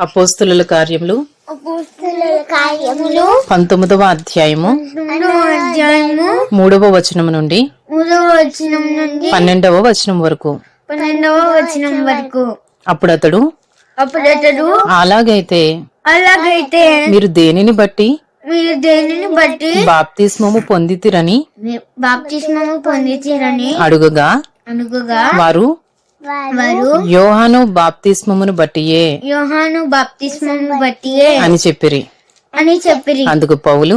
అపోస్తుల కార్యములు. అపోస్తలుల కార్యములు. పంతొమ్మిదవ అధ్యాయము. రెండవ అధ్యాయము. మూడవ వచనం నుండి. మూడవ వచనం నుండి. పన్నెండవ వచనం వరకు. పన్నెండవ వచనం వరకు. అప్పుడు అతడు అప్పుడు అతడు అలాగైతే అలాగైతే మీరు దేనిని బట్టి? మీరు దేనిని బట్టి? బాప్తిస్మము పొందితిరని? బాప్తిస్మము పొందితీరని? అడుగగా? అనుగుగా వారు వారు యోహాను బాప్తిస్మమును బట్టియే యోహాను బాప్తిస్మము బట్టియే అని చెప్పిరి. అని చెప్పిరి. అందుకు పౌలు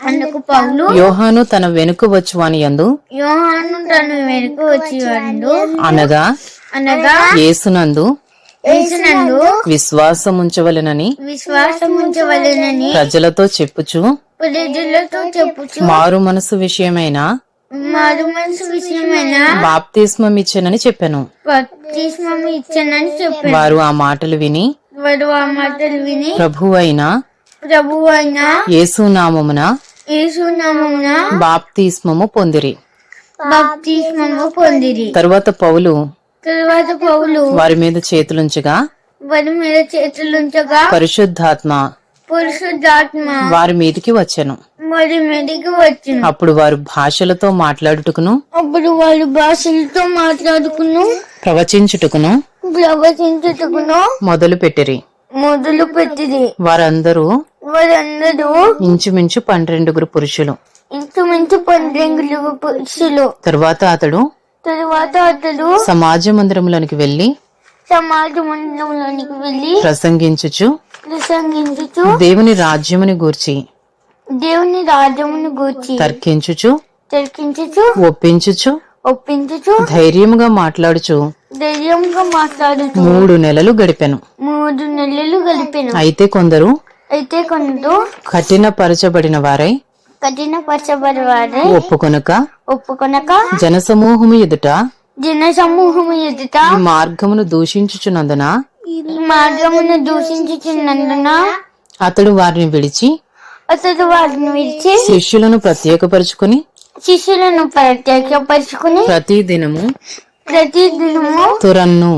అందుకు పౌలు యోహాను తన వెనుక వచ్చువాని యందు యోహాను తను వెనుక వచ్చి వాడు అనగా అనగా యేసునందు యేసునందు విశ్వాసముంచవలెనని విశ్వాసం ఉంచవలెనని ప్రజలతో చెప్పుచు ప్రజలతో చెప్పుచు మారు మనసు విషయమైన చెప్పాను. బాప్తిస్మము ఇచ్చానని చెప్పారు వారు ఆ మాటలు విని వాడు ఆ మాటలు విని ప్రభు అయిన ప్రభు అయిన యేసునామమున యేసునామమున బాప్తిస్మము పొందిరి. బాప్తిస్మము పొందిరి. తరువాత పౌలు తరువాత పౌలు వారి మీద చేతులుంచగా వారి మీద చేతులుంచగా పరిశుద్ధాత్మ పురుషుద్ధాత్మ వారి మీదికి వచ్చెను. వారి మీదకి వచ్చును. అప్పుడు వారు భాషలతో మాట్లాడుటకును అప్పుడు వాళ్ళు భాషలతో మాట్లాడుకును ప్రవచించుటకును ప్రవచించుటకును మొదలు పెట్టిరి మొదలు పెట్టింది వారందరూ వారందరూ ఇంచుమించు పన్నెండుగురు పురుషులు. ఇంచుమించు పన్నెండు పురుషులు. తరువాత అతడు తరువాత అతడు సమాజ మందిరములోనికి వెళ్ళి సమాజ మందిరంలోనికి వెళ్ళి ప్రసంగించుచు ప్రసంగించుచు దేవుని రాజ్యముని గూర్చి దేవుని రాజ్యమును గూర్చి తర్కించుచు తర్కించుచు ఒప్పించుచు ఒప్పించుచు ధైర్యముగా మాట్లాడుచు ధైర్యంగా మాట్లాడుతూ మూడు నెలలు గడిపెను. మూడు నెలలు గడిపాను. అయితే కొందరు అయితే కొందరు కఠినపరచబడిన వారై కఠినపరచబడి వారే ఒప్పుకొనక ఒప్పుకొనక జనసమూహము ఎదుట జన సమూహము ఎదుట ఈ మార్గమును దూషించుచున్నందున ఈ మార్గమును దూషించుచున్నందున అతడు వారిని విడిచి అతడు వారిని విడిచి శిష్యులను ప్రత్యేకపరుచుకుని శిష్యులను ప్రత్యేకపరుచుకుని ప్రతి దినము ప్రతి దినము తురన్ను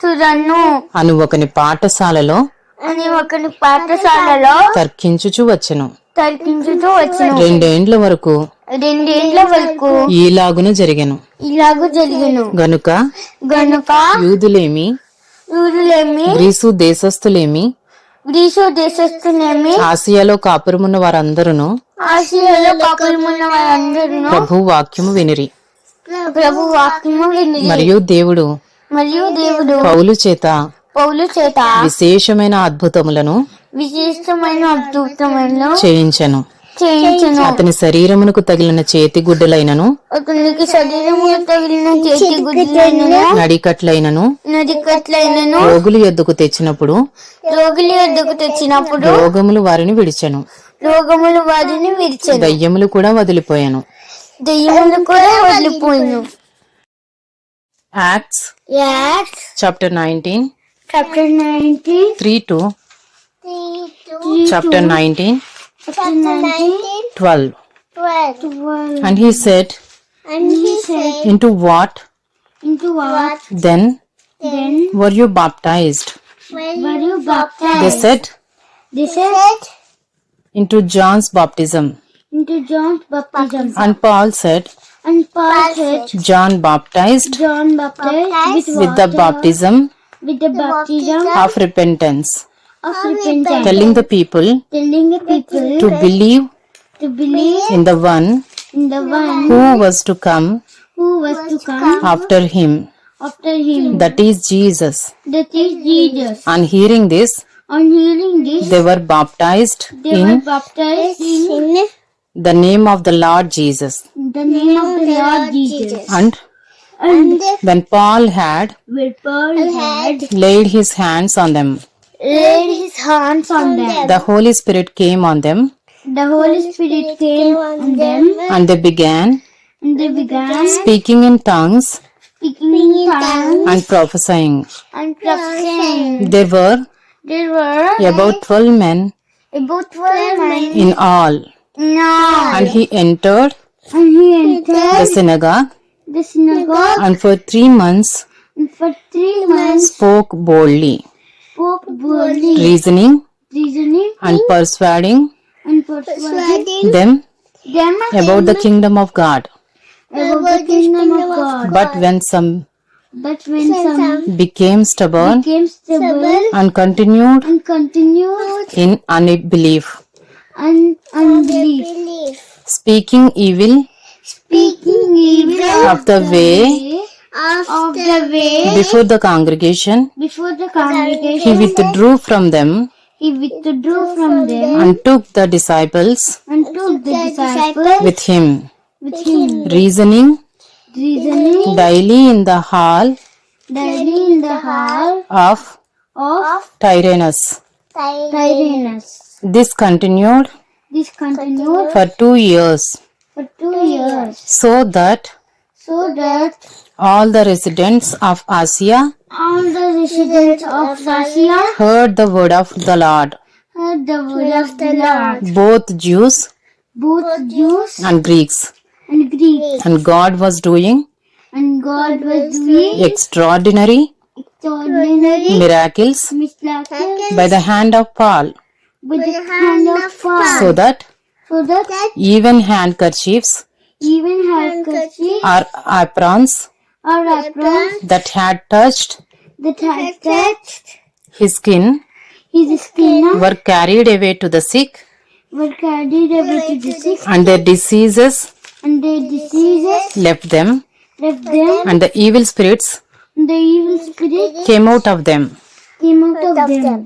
తురన్ను అను ఒకని పాఠశాలలో అని ఒకని పాఠశాలలో తర్కించుచు వచ్చెను. తర్కించుతూ వచ్చిన రెండేండ్ల వరకు రెండేండ్ల వరకు ఈలాగున జరిగెను. ఇలాగూ జరిగను. గనుక గనుక యూదులేమి యూదులేమి గ్రీసు దేశస్థులేమి గ్రీసు దేశస్థులేమి ఆసియాలో కాపురమున్న వారందరూ ఆసియాలో కాపులమున్న వారందరూ ప్రభు వాక్యము వినిరి. ప్రభు వాక్యము విని మరియు దేవుడు మరియు దేవుడు పౌలు చేత పౌలు చేత విశేషమైన అద్భుతములను విశిష్టమైన అద్భుతమైన చేయించెను. చేయించను. అతని శరీరమునకు తగిలిన చేతి గుడ్డలైనను అతనికి శరీరము తగిలిన చేతి గుడ్లైనను నడికట్లైనను నదికట్లైనను రోగులు ఎద్దుకు తెచ్చినప్పుడు రోగుల వద్దకు తెచ్చినప్పుడు రోగములు వారిని విడిచెను. రోగములు వారిని విరిచెను దయ్యములు కూడా వదిలిపోయాను. దెయ్యములు కూడా వదిలిపోయిను. Acts Acts chapter nineteen chapter nineteen three two. chapter 19, 12. And he said, And he said, Into what, Into what then, then were you baptized? Were you baptized? They said, They said, Into John's baptism. Into John's baptism. And Paul said, and Paul said, John baptized, John baptized with the baptism, with the baptism of repentance of repentance, telling the people telling the people to believe to believe in the one in the one who was to come who was to come after him. after him, that is jesus. That is Jesus. on hearing this On hearing this, they were baptized they in were baptized in the name of the lord jesus. the name of the Lord Jesus. and And when paul had when Paul had laid his hands on them laid his hands on them, the holy spirit came on them. The Holy Spirit came on them, and they began and they began speaking in tongues speaking in tongues and prophesying. And prophesying. there were There were about 12 men. About twelve men. In all. Now, and he entered and he entered the synagogue. The synagogue. And for three months and for three months spoke boldly spoke boldly, reasoning reasoning and persuading and persuading them them about the kingdom of God. about the kingdom of God. But when some But when some became stubborn became stubborn and continued and continued in unbelief, un- unbelief, speaking evil speaking evil of the way of the way before the congregation, before the he congregation, withdrew from them he withdrew from them and took the disciples and took the disciples with him, with him, reasoning? Reasoning. Daily in the hall. Daily in the hall of of Tyrannus. Tyrannus. This continued This continued for two years, for two years, so that so that all the residents of Asia all the residents of Asia heard the word of the Lord, heard the word of the Lord, both Jews both Jews and Greeks. and Greeks, And God was doing and God was doing extraordinary extraordinary miracles miracles by the hand of Paul, with the hand of God, so that so that even handkerchiefs even handkerchiefs or aprons or aprons that had touched. That had touched. his skin. His skin. were carried away to the sick, were carried away to the sick, and their diseases and their diseases left them, left them, and the evil spirits and the evil spirit came out of them. came out of them.